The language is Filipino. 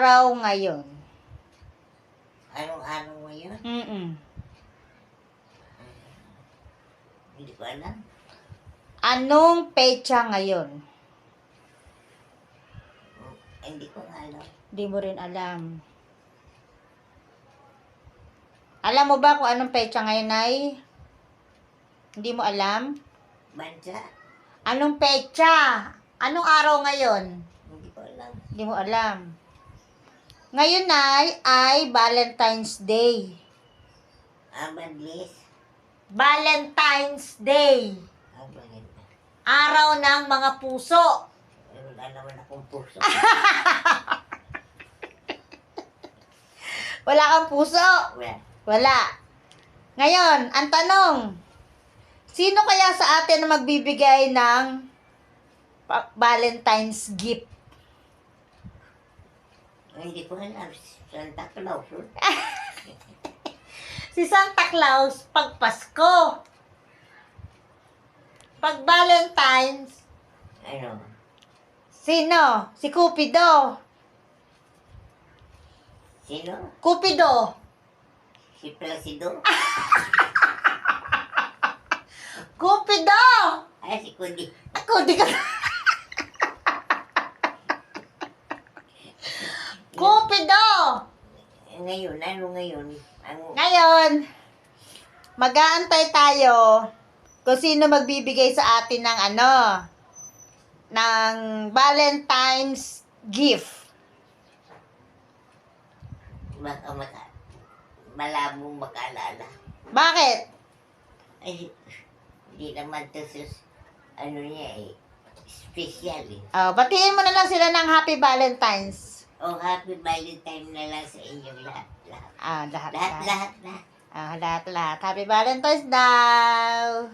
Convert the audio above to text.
araw ngayon? Anong araw ngayon? Mm-mm. Hindi ko alam. Anong pecha ngayon? Hindi ko alam. Hindi mo rin alam. Alam mo ba kung anong pecha ngayon ay? Hindi mo alam? Bansa? Anong pecha? Anong araw ngayon? Hindi ko alam. Hindi mo alam. Ngayon ay, ay Valentine's Day. Ah, mabilis. Valentine's Day. Ah, bakit? Araw ng mga puso. Wala naman akong puso. Wala kang puso. Wala. Wala. Ngayon, ang tanong, sino kaya sa atin na magbibigay ng Valentine's gift? Hindi ko alam. Santa Claus. Si Santa Claus pag Pasko. Pag Valentine's, Ano? sino? Si Cupido. Sino? Cupido. Si Placido? Cupido! Ay, si Kundi. Ako, di ka... Cupido! Eh, Ngayon, ano ngayon? Ang, Ngayon, mag-aantay tayo kung sino magbibigay sa atin ng ano, ng Valentine's gift. baka maka, malabong makaalala. Bakit? Ay, hindi naman to sus, ano niya eh, special eh. Oh, batiin mo na lang sila ng Happy Valentine's. Oh, happy Valentine na lang sa inyong lahat. Lahat, Ah, lahat, lahat, lahat. lahat. Ah, lahat, lahat. Happy Valentine's daw.